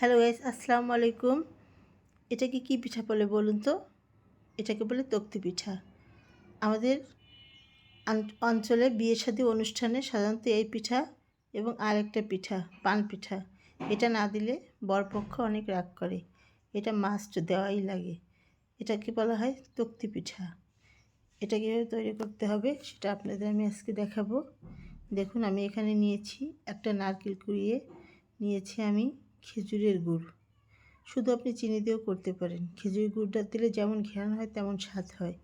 Hello guys, আসসালামু আলাইকুম। এটাকে কি পিঠা বলে বলুন তো? এটাকে বলে তক্তি পিঠা। আমাদের অঞ্চলে বিয়ে শাদী অনুষ্ঠানে সাধারণত এই পিঠা এবং আরেকটা পিঠা, পান পিঠা, এটা না দিলে বরপক্ষ অনেক রাগ করে। এটা মাস্ট দেওয়াই লাগে। এটাকে বলা হয় তক্তি পিঠা। এটা কীভাবে তৈরি করতে হবে সেটা আপনাদের আমি আজকে দেখাবো। দেখুন, আমি এখানে নিয়েছি একটা নারকেল কুড়িয়ে, নিয়েছি আমি খেজুরের গুড়। শুধু আপনি চিনি দিয়েও করতে পারেন। খেজুরের গুড়টা দিলে যেমন ঘ্রাণ হয়, তেমন স্বাদ হয়।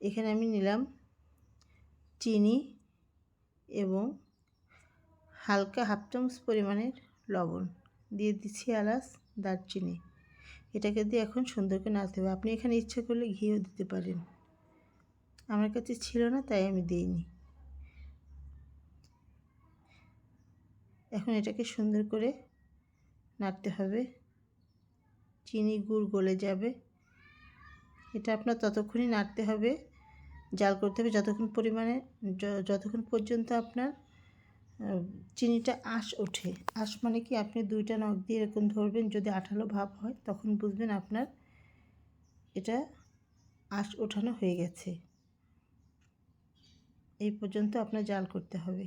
এখানে আমি নিলাম চিনি এবং হালকা হাফ চামচ পরিমাণের লবণ। দিয়ে দিচ্ছি এলাচ, দারচিনি। এটাকে দিয়ে এখন সুন্দর করে নাড়তে হবে। আপনি এখানে ইচ্ছে করলে ঘিও দিতে পারেন। আমার কাছে ছিল না, তাই আমি দিইনি। এখন এটাকে সুন্দর করে নাড়তে হবে। চিনি গুড় গলে যাবে। এটা আপনার ততক্ষণই নাড়তে হবে। জাল করতে হবে যতক্ষণ পরিমাণে যতক্ষণ পর্যন্ত আপনার চিনিটা আঁশ ওঠে। আঁশ মানে কি আপনি দুইটা নখ দিয়ে এরকম ধরবেন, যদি আঠালো ভাব হয়, তখন বুঝবেন আপনার এটা আঁশ ওঠানো হয়ে গেছে। এই পর্যন্ত আপনার জাল করতে হবে।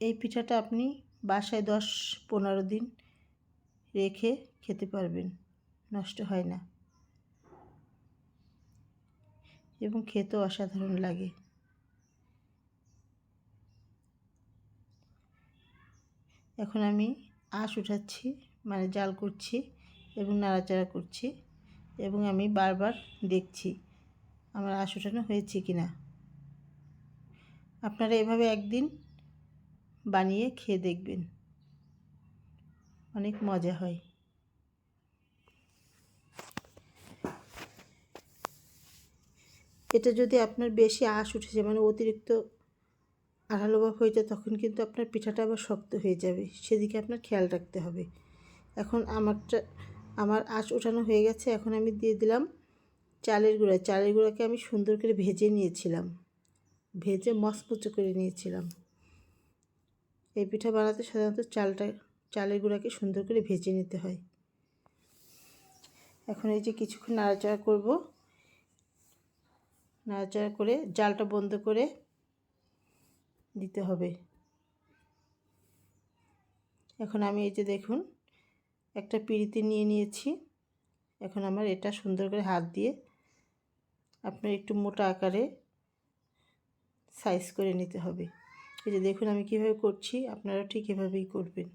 এই পিঠাটা আপনি বাসায় দশ পনেরো দিন রেখে খেতে পারবেন, নষ্ট হয় না। এবং খেতেও অসাধারণ লাগে। এখন আমি আঁশ উঠাচ্ছি মানে জাল করছি এবং নাড়াচাড়া করছি এবং আমি বারবার দেখছি আমার আঁশ উঠানো হয়েছে কি না আপনারা এভাবে একদিন বানিয়ে খেয়ে দেখবেন। অনেক মজা হয়। এটা যদি আপনার বেশি আঁশ উঠেছে মানে অতিরিক্ত আঠালো ভাব হয়ে যায়, তখন কিন্তু আপনার পিঠাটা আবার শক্ত হয়ে যাবে। সেদিকে আপনার খেয়াল রাখতে হবে। এখন আমারটা, আমার আঁশ ওঠানো হয়ে গেছে, এখন আমি দিয়ে দিলাম চালের গুঁড়া। চালের গুঁড়াকে আমি সুন্দর করে ভেজে নিয়েছিলাম। ভেজে মচমচে করে নিয়েছিলাম। এই পিঠা বানাতে সাধারণত চালটা, চালের গুঁড়াকে সুন্দর করে ভেজে নিতে হয়। এখন এই যে কিছুক্ষণ নাড়াচাড়া করব। নাড়াচাড়া করে জালটা বন্ধ করে দিতে হবে। এখন আমি এই যে দেখুন, একটা পিড়িতে নিয়ে নিয়েছি। এখন আমার এটা সুন্দর করে হাত দিয়ে আপনার একটু মোটা আকারে সাইজ করে নিতে হবে। এই যে দেখুন আমি কীভাবে করছি, আপনারা ঠিক এভাবেই করবেন।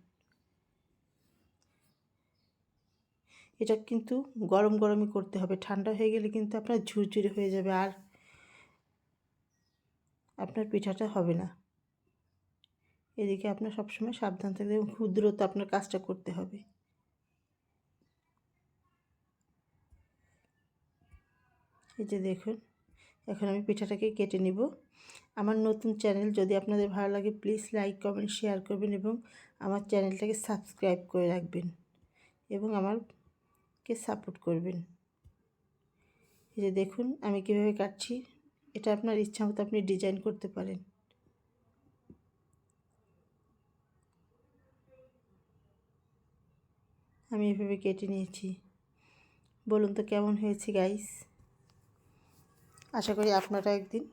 এটা কিন্তু গরম গরমই করতে হবে। ঠান্ডা হয়ে গেলে কিন্তু আপনার ঝুরঝুরে হয়ে যাবে আর আপনার পিঠাটা হবে না। এদিকে আপনার সবসময় সাবধান থাকতে এবং খুব দ্রুত আপনার কাজটা করতে হবে। এই যে দেখুন এখন আমি পিঠাটাকে কেটে নিব। আমার নতুন চ্যানেল যদি আপনাদের ভালো লাগে প্লিজ লাইক কমেন্ট শেয়ার করবেন এবং আমার চ্যানেলটাকে সাবস্ক্রাইব করে রাখবেন এবং আমারকে সাপোর্ট করবেন। এই যে দেখুন, আমি কীভাবে কাটছি। এটা আপনার ইচ্ছা মতো আপনি ডিজাইন করতে পারেন। আমি এভাবে কেটে নিয়েছি। বলুন তো কেমন হয়েছে গাইস আশা করি আপনারা একদিন